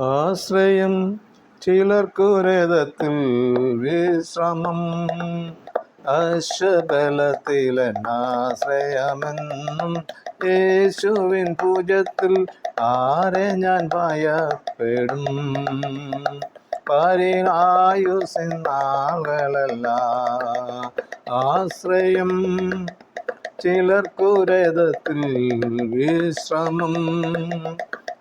ആശ്രയം ചിലർക്കുരതത്തിൽ വിശ്രമം. അശ്വബലത്തിലെന്നാശ്രയമെന്നും യേശുവിൻ പൂജത്തിൽ ആരെ ഞാൻ ഭയപ്പെടും? പരിനായുസിൻ നാളുകളല്ല ആശ്രയം ചിലർക്കുരതത്തിൽ വിശ്രമം.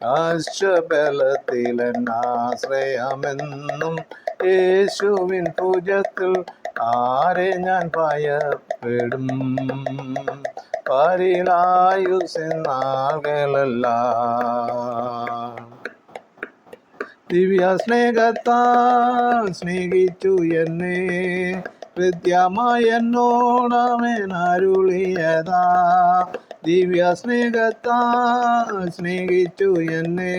ആശ്വബലത്തിലെന്നാശ്രയമെന്നും യേശുവിൻ പൂജത്തിൽ ആരെ ഞാൻ ഭയപ്പെടും? പരിലായുസെന്നാകലല്ല. ദിവ്യ സ്നേഹത്താൽ സ്നേഹിച്ചു എന്നെ. അരുളിയതാ. ദിവ്യ സ്നേഹത്താ സ്നേഹിച്ചു എന്നെ.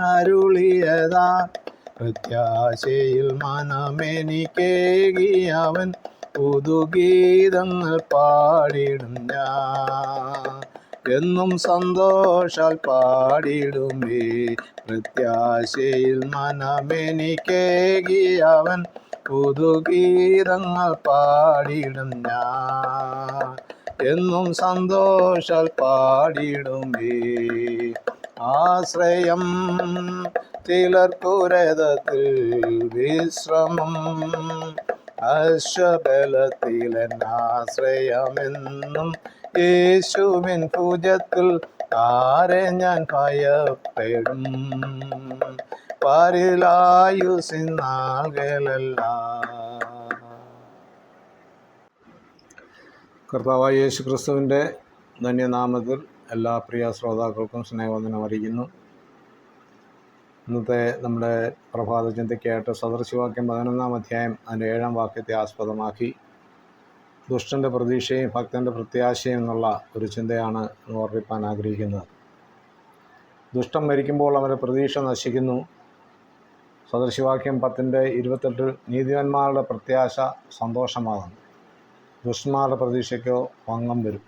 അരുളിയതാ. പ്രത്യാശയിൽ മനമെനിക്കേകിയവൻ പുതുഗീതങ്ങൾ പാടിടും ഞാൻ. എന്നും സന്തോഷാൽ പാടിടുമേ. പ്രത്യാശയിൽ മനമെനിക്കേകി അവൻ പുതുഗീതങ്ങൾ പാടിടും ഞാൻ. എന്നും സന്തോഷാൽ പാടിടുമേ. ആശ്രയം ചിലർക്കുരതത്തിൽ വിശ്രമം അശ്വബലത്തിലെന്നാശ്രയമെന്നും യേശുവിൻ പൂജത്തിൽ ആരെ ഞാൻ ഭയപ്പെടും? പാരിലായുസിൻ നാളുകളെല്ലാം. കർത്താവായ യേശു ക്രിസ്തുവിന്റെ ധന്യനാമത്തിൽ എല്ലാ പ്രിയ ശ്രോതാക്കൾക്കും സ്നേഹവന്ദനം അറിയിക്കുന്നു ഇന്നത്തെ നമ്മുടെ പ്രഭാത ചിന്തയ്ക്കായിട്ട് സദൃശിവാക്യം പതിനൊന്നാം അധ്യായം അതിന്റെ ഏഴാം വാക്യത്തെ ആസ്പദമാക്കി. ദുഷ്ടന്റെ പ്രതീക്ഷയും ഭക്തന്റെ പ്രത്യാശയും എന്നുള്ള ഒരു ചിന്തയാണ് ഓർമ്മിപ്പാൻ ആഗ്രഹിക്കുന്നത്. ദുഷ്ടം മരിക്കുമ്പോൾ അവന്റെ പ്രതീക്ഷ നശിക്കുന്നു. സദൃശിവാക്യം പത്തിന്റെ ഇരുപത്തെട്ടിൽ നീതിമാന്മാരുടെ പ്രത്യാശ സന്തോഷമാകുന്നു. ദുഷ്ടന്മാരുടെ പ്രതീക്ഷയ്ക്കോ ഭംഗം വരും.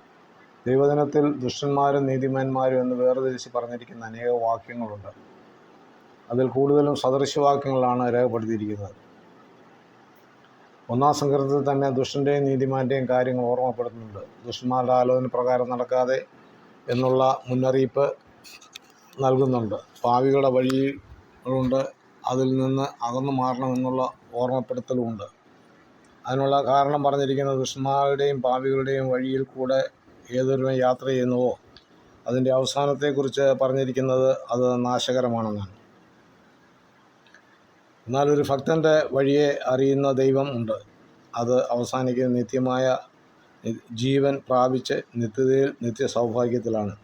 ദൈവദിനത്തിൽ ദുഷ്ടന്മാരും നീതിമാന്മാരും എന്ന് വേർതിരിച്ച് പറഞ്ഞിരിക്കുന്ന അനേക വാക്യങ്ങളുണ്ട്. അതിൽ കൂടുതലും സദൃശവാക്യങ്ങളാണ് രേഖപ്പെടുത്തിയിരിക്കുന്നത്. ഒന്നാം സങ്കീർത്തത്തിൽ തന്നെ ദുഷ്ടന്റെയും നീതിമാന്റെയും കാര്യങ്ങൾ ഓർമ്മപ്പെടുത്തുന്നുണ്ട്. ദുഷ്ടന്മാരുടെ ആലോചന പ്രകാരം നടക്കാതെ എന്നുള്ള മുന്നറിയിപ്പ് നൽകുന്നുണ്ട്. പാവികളുടെ വഴികളുണ്ട് അതിൽ നിന്ന് അകന്നു മാറണമെന്നുള്ള ഓർമ്മപ്പെടുത്തലുമുണ്ട്. അതിനുള്ള കാരണം പറഞ്ഞിരിക്കുന്നത് ദുഷ്ടന്മാരുടെയും പാവികളുടെയും വഴിയിൽ കൂടെ ഏതൊരുവൻ യാത്ര ചെയ്യുന്നുവോ അതിന്റെ അവസാനത്തെക്കുറിച്ച് പറഞ്ഞിരിക്കുന്നത് അത് നാശകരമാണെന്നാണ്. എന്നാൽ ഒരു ഭക്തന്റെ വഴിയെ അറിയുന്ന ദൈവം ഉണ്ട്. അത് അവസാനിക്കുന്ന നിത്യമായ ജീവൻ പ്രാപിച്ച് നിത്യതയിൽ നിത്യ സൗഭാഗ്യത്തിലാണ്.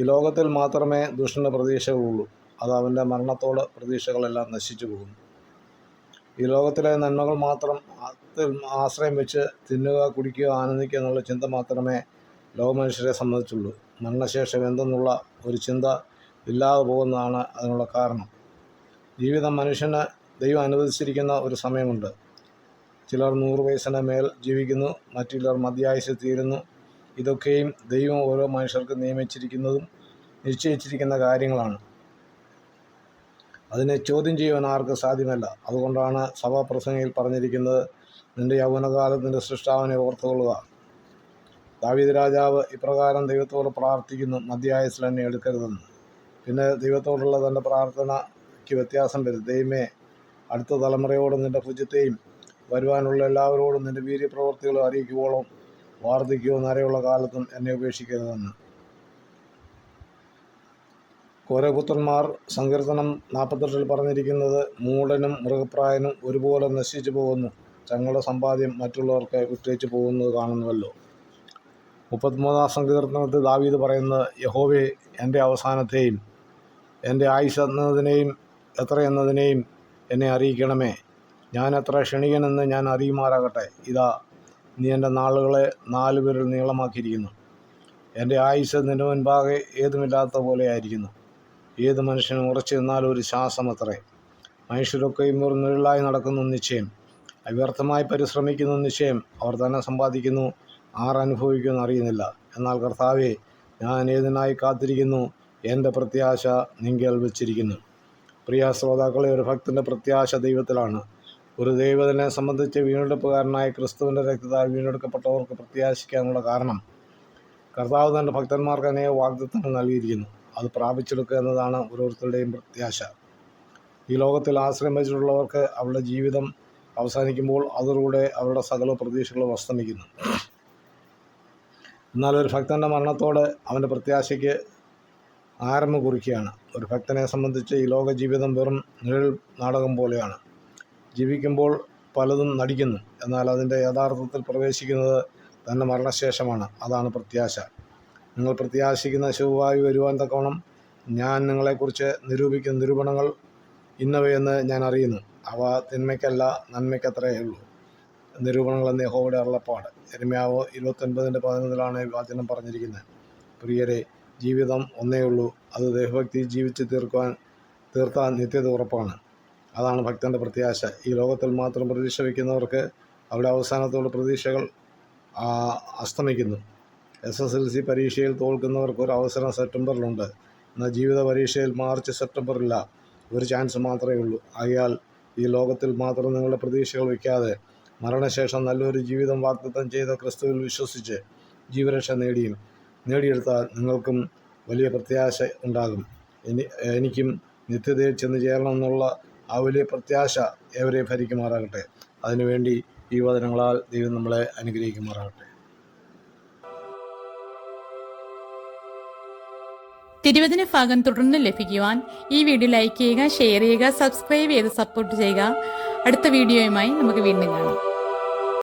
ഈ ലോകത്തിൽ മാത്രമേ ദുഷ്ടന് പ്രതീക്ഷകളുള്ളൂ. അത് അവന്റെ മരണത്തോട് പ്രതീക്ഷകളെല്ലാം നശിച്ചു പോകുന്നു. ഈ ലോകത്തിലെ നന്മകൾ മാത്രം ആശ്രയം വെച്ച് തിന്നുക കുടിക്കുക ആനന്ദിക്കുക എന്നുള്ള ചിന്ത മാത്രമേ ലോകമനുഷ്യരെ സംബന്ധിച്ചുള്ളൂ. മരണശേഷം എന്തെന്നുള്ള ഒരു ചിന്ത ഇല്ലാതെ പോകുന്നതാണ് അതിനുള്ള കാരണം. ജീവിതം മനുഷ്യന് ദൈവം അനുവദിച്ചിരിക്കുന്ന ഒരു സമയമുണ്ട്. ചിലർ നൂറ് വയസ്സിന് മേൽ ജീവിക്കുന്നു മറ്റു ചിലർ മധ്യായുസ് തീരുന്നു. ഇതൊക്കെയും ദൈവം ഓരോ മനുഷ്യർക്ക് നിയമിച്ചിരിക്കുന്നതും നിശ്ചയിച്ചിരിക്കുന്ന കാര്യങ്ങളാണ്. അതിനെ ചോദ്യം ചെയ്യുവാൻ ആർക്ക് സാധ്യമല്ല. അതുകൊണ്ടാണ് സഭാപ്രസംഗയിൽ പറഞ്ഞിരിക്കുന്നത് നിന്റെ യൗവനകാലം നിന്റെ സൃഷ്ടാവിനെ ഓർത്തുകൊള്ളുക. ദാവീദ് രാജാവ് ഇപ്രകാരം ദൈവത്തോട് പ്രാർത്ഥിക്കുന്നു മധ്യായസിൽ തന്നെ എടുക്കരുതെന്ന്. പിന്നെ ദൈവത്തോടുള്ള തന്റെ പ്രാർത്ഥനയ്ക്ക് വ്യത്യാസം വരും ദൈവമേ അടുത്ത തലമുറയോടും നിന്റെ ഭുജത്തെയും വരുവാനുള്ള എല്ലാവരോടും നിന്റെ വീര്യപ്രവർത്തികളും അറിയിക്കുവോളം വാർദ്ധക്യവും നരയുള്ള കാലത്തും എന്നെ ഉപേക്ഷിക്കരുതെന്ന്. കോരപുത്രന്മാർ സങ്കീർത്തനം നാൽപ്പത്തെട്ടിൽ പറഞ്ഞിരിക്കുന്നത് മൂടനും മൃഗപ്രായനും ഒരുപോലെ നശിച്ചു പോകുന്നു. തങ്ങളുടെ സമ്പാദ്യം മറ്റുള്ളവർക്ക് വിട്ടേച്ച് പോകുന്നത് കാണുന്നുവല്ലോ. മുപ്പത്തിമൂന്നാം സങ്കീർത്തനത്തിൽ ദാവീദ് പറയുന്നത് യഹോവേ എന്റെ അവസാനത്തെയും എന്റെ ആയുസ് എന്നതിനെയും എത്ര എന്നതിനെയും എന്നെ അറിയിക്കണമേ. ഞാൻ എത്ര ക്ഷണികനെന്ന് ഞാൻ അറിയുമാറാകട്ടെ. ഇതാ നീ എന്റെ നാളുകളെ നാല് പേരിൽ നീളമാക്കിയിരിക്കുന്നു. എന്റെ ആയുസ് നിന്റെ മുൻപാകെ ഏതുമില്ലാത്ത പോലെയായിരിക്കുന്നു ഏത് മനുഷ്യനും ഉറച്ചു നിന്നാൽ ഒരു ശ്വാസം അത്രേ മനുഷ്യരൊക്കെയും ഒരു നിഴലായി നടക്കുന്നു നിശ്ചയം. അവ്യർത്ഥമായി പരിശ്രമിക്കുന്നു നിശ്ചയം. അവർ തന്നെ സമ്പാദിക്കുന്നു ആരനുഭവിക്കുമെന്ന് അറിയുന്നില്ല. എന്നാൽ കർത്താവെ ഞാൻ ഏതിനായി കാത്തിരിക്കുന്നു? എന്റെ പ്രത്യാശ നിങ്ങൾ വെച്ചിരിക്കുന്നു. പ്രിയ ശ്രോതാക്കളെ ഒരു ഭക്തന്റെ പ്രത്യാശ ദൈവത്തിലാണ്. ഒരു ദൈവത്തിനെ സംബന്ധിച്ച് വീണ്ടെടുപ്പുകാരനായ ക്രിസ്തുവിന്റെ രക്തത്താൽ വീണ്ടെടുക്കപ്പെട്ടവർക്ക് പ്രത്യാശിക്കാനുള്ള കാരണം കർത്താവ് തന്റെ ഭക്തന്മാർക്ക് അനേക വാഗ്ദത്തങ്ങൾ നൽകിയിരിക്കുന്നു. അത് പ്രാപിച്ചെടുക്കുക എന്നതാണ് ഓരോരുത്തരുടെയും പ്രത്യാശ. ഈ ലോകത്തിൽ ആശ്രയം വെച്ചിട്ടുള്ളവർക്ക് അവരുടെ ജീവിതം അവസാനിക്കുമ്പോൾ അതിലൂടെ അവരുടെ സകല പ്രതീക്ഷകളും അസ്തമിക്കുന്നു. എന്നാൽ ഒരു ഭക്തന്റെ മരണത്തോടെ അവന്റെ പ്രത്യാശയ്ക്ക് ആരംഭം കുറിക്കുകയാണ്. ഒരു ഭക്തനെ സംബന്ധിച്ച് ഈ ലോക ജീവിതം വെറും നിഴൽ നാടകം പോലെയാണ്. ജീവിക്കുമ്പോൾ പലതും നടിക്കുന്നു. എന്നാൽ അതിന്റെ യഥാർത്ഥത്തിൽ പ്രവേശിക്കുന്നത് തന്റെ മരണശേഷമാണ്. അതാണ് പ്രത്യാശ. നിങ്ങൾ പ്രത്യാശിക്കുന്ന ശിവവായു വരുവാൻ തക്കവണ്ണം ഞാൻ നിങ്ങളെക്കുറിച്ച് നിരൂപിക്കുന്ന നിരൂപണങ്ങൾ ഇന്നവയെന്ന് ഞാൻ അറിയുന്നു. അവ തിന്മയ്ക്കല്ല നന്മയ്ക്കത്രയേ ഉള്ളൂ. നിരൂപണങ്ങൾ എന്ന യഹോയുടെ അരുളപ്പാട്. എരുമയാവ് ഇരുപത്തൊൻപതിന്റെ പതിനൊന്നിലാണ് വാചനം പറഞ്ഞിരിക്കുന്നത്. പ്രിയരെ ജീവിതം ഒന്നേ ഉള്ളൂ. അത് ദേഹഭക്തി ജീവിച്ച് തീർക്കുവാൻ തീർത്താൻ നിത്യത ഉറപ്പാണ്. അതാണ് ഭക്തന്റെ പ്രത്യാശ. ഈ ലോകത്തിൽ മാത്രം പ്രതീക്ഷ വയ്ക്കുന്നവർക്ക് അവരുടെ അവസാനത്തോട് പ്രതീക്ഷകൾ അസ്തമിക്കുന്നു. എസ് എസ് എൽ സി പരീക്ഷയിൽ തോൽക്കുന്നവർക്ക് ഒരു അവസരം സെപ്റ്റംബറിലുണ്ട്. എന്നാൽ ജീവിത പരീക്ഷയിൽ മാർച്ച് സെപ്റ്റംബറില്ല. ഒരു ചാൻസ് മാത്രമേ ഉള്ളൂ. ആയാൽ ഈ ലോകത്തിൽ മാത്രം നിങ്ങളുടെ പ്രതീക്ഷകൾ വയ്ക്കാതെ മരണശേഷം നല്ലൊരു ജീവിതം വാഗ്ദത്തം ചെയ്ത ക്രിസ്തുവിൽ വിശ്വസിച്ച് ജീവരക്ഷ നേടിയും. നേടിയെടുത്താൽ നിങ്ങൾക്കും വലിയ പ്രത്യാശ ഉണ്ടാകും. എനി എനിക്കും നിത്യതയിൽ ചെന്ന് ചേരണം എന്നുള്ള ആ വലിയ പ്രത്യാശ ഏവരെ ഭരിക്കുമാറാകട്ടെ. അതിനുവേണ്ടി ഈ വചനങ്ങളാൽ ദൈവം നമ്മളെ അനുഗ്രഹിക്കുമാറാകട്ടെ. തിരുവചന ഭാഗം തുടർന്ന് ലഭിക്കുവാൻ ഈ വീഡിയോ ലൈക്ക് ചെയ്യുക ഷെയർ ചെയ്യുക സബ്സ്ക്രൈബ് ചെയ്ത് സപ്പോർട്ട് ചെയ്യുക. അടുത്ത വീഡിയോയുമായി നമുക്ക് വീണ്ടും കാണാം.